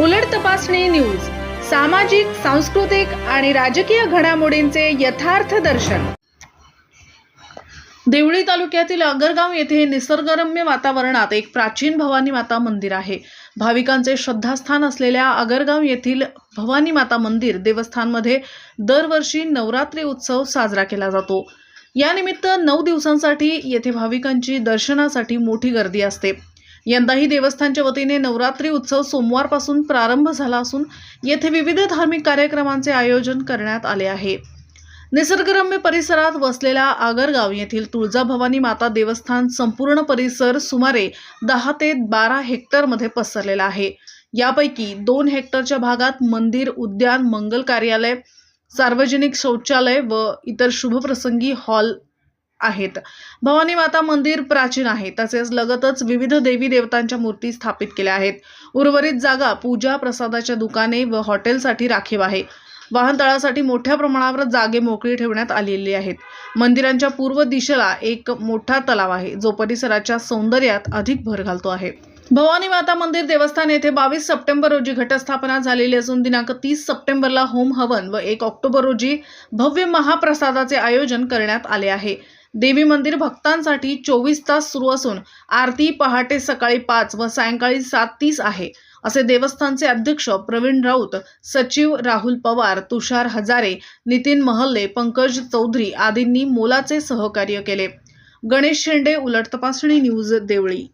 उलट तपासणी न्यूज सामाजिक सांस्कृतिक आणि राजकीय घडामोडींचे यथार्थ दर्शन. देवळी तालुक्यातील अगरगाव येथे निसर्गरम्य वातावरणात एक प्राचीन भवानी माता मंदिर आहे. भाविकांचे श्रद्धास्थान असलेल्या अगरगाव येथील भवानी माता मंदिर देवस्थानमध्ये दरवर्षी नवरात्री उत्सव साजरा केला जातो. यानिमित्त नऊ दिवसांसाठी येथे भाविकांची दर्शनासाठी मोठी गर्दी असते. यंदाही देवस्थानच्या वतीने नवरात्री उत्सव सोमवारपासून प्रारंभ झाला असून येथे विविध धार्मिक कार्यक्रमांचे आयोजन करण्यात आले आहे. निसर्गरम्य परिसरात वसलेल्या आगरगाव येथील तुळजाभवानी माता देवस्थान संपूर्ण परिसर सुमारे दहा ते बारा हेक्टरमध्ये पसरलेला आहे. यापैकी दोन हेक्टरच्या भागात मंदिर उद्यान मंगल कार्यालय सार्वजनिक शौचालय व इतर शुभप्रसंगी हॉल आहेत. भवानी माता मंदिर प्राचीन आहे. तसेच लगतच विविध देवी देवतांच्या मूर्ती स्थापित केल्या आहेत. उर्वरित जागा पूजा प्रसादाच्या दुकाने व हॉटेलसाठी राखीव आहे. वाहनतळासाठी मोठ्या प्रमाणावर जागे मोकळी ठेवण्यात आलेली आहेत. मंदिरांच्या पूर्व दिशेला एक मोठा तलाव आहे. जो परिसराच्या सौंदर्यात अधिक भर घालतो आहे. भवानी माता मंदिर देवस्थान येथे बावीस सप्टेंबर रोजी घटस्थापना झालेली असून दिनांक तीस सप्टेंबरला होम हवन व एक ऑक्टोबर रोजी भव्य महाप्रसादाचे आयोजन करण्यात आले आहे. देवी मंदिर भक्तांसाठी चोवीस तास सुरू असून आरती पहाटे सकाळी पाच व सायंकाळी सात तीस आहे. असे देवस्थानचे अध्यक्ष प्रवीण राऊत सचिव राहुल पवार तुषार हजारे नितीन महल्ले पंकज चौधरी आदींनी मोलाचे सहकार्य केले. गणेश शेंडे उलट तपासणी न्यूज देवळी.